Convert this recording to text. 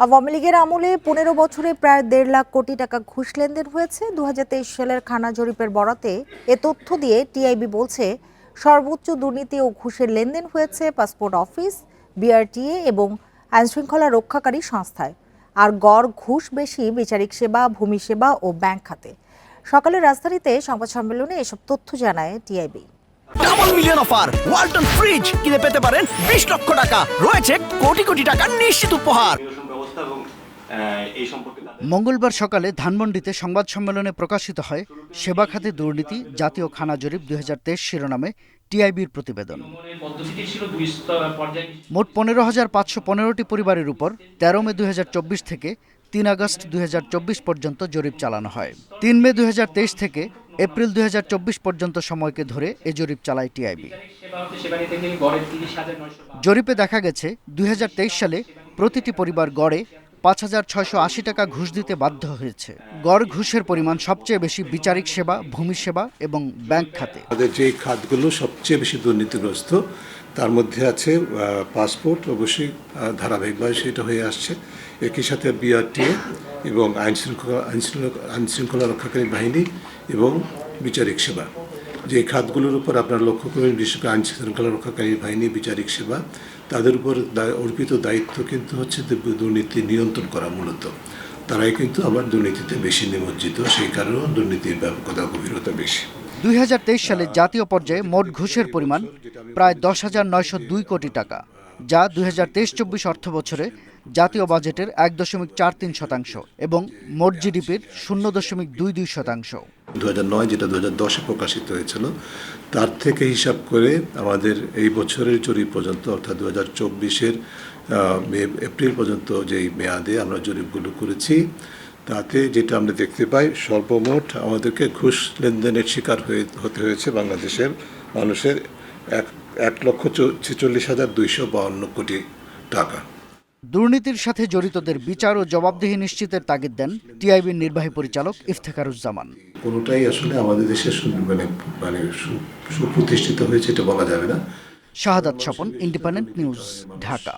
আওয়ামী লীগের আমলে পনেরো বছরে প্রায় দেড় লাখ কোটি টাকা ঘুষ লেনদেন হয়েছে। দুহাজার তেইশ সালের খানা জরিপের বরাতে এ তথ্য দিয়ে টিআইবি বলছে, সর্বোচ্চ দুর্নীতি ও ঘুষের লেনদেন হয়েছে পাসপোর্ট অফিস, বিআরটিএ এবং আইনশৃঙ্খলা রক্ষাকারী সংস্থায়। আর গড় ঘুষ বেশি বিচারিক সেবা, ভূমি সেবা ও ব্যাংক খাতে। সকালে রাজধানীতে সংবাদ সম্মেলনে এসব তথ্য জানায় TIB. Double million offer Walton fridge কিনে পেতে পারেন বিশ লক্ষ টাকা। রয়েছে কোটি কোটি টাকার নিশ্চিত উপহার। মঙ্গলবার সকালে ধানমন্ডিতে সংবাদ সম্মেলনে প্রকাশিত হয় সেবা খাতে দুর্নীতি, জাতীয় খানা জরিপ দুই হাজার তেইশ শিরোনামে টিআইবির প্রতিবেদন। মোট পনেরো হাজার পাঁচশো পনেরোটি পরিবারের উপর তেরো মে দুই হাজার চব্বিশ থেকে তিন আগস্ট দুই হাজার চব্বিশ পর্যন্ত জরিপ চালানো হয়। তিন মে দুই হাজার তেইশ থেকে এপ্রিল দুই হাজার চব্বিশ পর্যন্ত সময়কে ধরে এ জরিপ চালায় টিআইবি। জরিপে দেখা গেছে, দুই হাজার তেইশ সালে প্রতিটি পরিবার গড়ে পাঁচ হাজার ছয়শো আশি টাকা ঘুষ দিতে বাধ্য হয়েছে। গড় ঘুষের পরিমাণ সবচেয়ে বেশি বিচারিক সেবা, ভূমি সেবা এবং ব্যাংক খাতে। আমাদের যে খাতগুলো সবচেয়ে বেশি দুর্নীতিগ্রস্ত, তার মধ্যে আছে পাসপোর্ট, অবশ্যই ধারাবাহিকভাবে সেটা হয়ে আসছে। একই সাথে বিআরটিএ এবং আইন শৃঙ্খলা আইন শৃঙ্খলা আইন শৃঙ্খলা রক্ষাকারী বাহিনী এবং বিচারিক সেবা। যে খাতগুলোর উপর আপনারা লক্ষ্য করবেন, বিশেষ করে আইন শৃঙ্খলা রক্ষাকারী বাহিনী, বিচারিক সেবা, তাদের উপর অর্পিত দায়িত্ব কিন্তু হচ্ছে দুর্নীতি নিয়ন্ত্রণ করা মূলত। তারাই কিন্তু আবার দুর্নীতিতে বেশি নিমজ্জিত, সেই কারণেও দুর্নীতির ব্যাপকতা, গভীরতা বেশি। দুই হাজার তেইশ সালে জাতীয় পর্যায়ে মোট ঘুষের পরিমাণ প্রায় দশ হাজার নয়শো দুই কোটি টাকা, যা দুই হাজার তেইশ চব্বিশ অর্থ বছরে জাতীয় বাজেটের এক দশমিক চার তিন শতাংশ এবং মোট জিডিপির শূন্য দশমিক দুই দুই শতাংশ। দু যেটা দু হাজার দশে প্রকাশিত হয়েছিল, তার থেকে হিসাব করে আমাদের এই বছরের জরিপ পর্যন্ত, অর্থাৎ দু হাজার চব্বিশের এপ্রিল পর্যন্ত যেই মেয়াদে আমরা জরিপগুলো করেছি, তাতে যেটা আমরা দেখতে পাই, সর্বমোট আমাদেরকে ঘুষ লেনদেনের শিকার হয়ে, হতে হয়েছে বাংলাদেশের মানুষের এক এক লক্ষ ছেচল্লিশ হাজার দুইশো বাউন্ন কোটি টাকা। দুর্নীতির সাথে জড়িতদের বিচার ও জবাবদিহি নিশ্চিতের তাগিদ দেন টিআইবির নির্বাহী পরিচালক ইফতেখারুজ্জামান। কোনোটাই আসলে আমাদের দেশে মানে মানে সুপ্রতিষ্ঠিত হয়েছে এটা বলা যাবে না। Shahadat Swapan independent news Dhaka.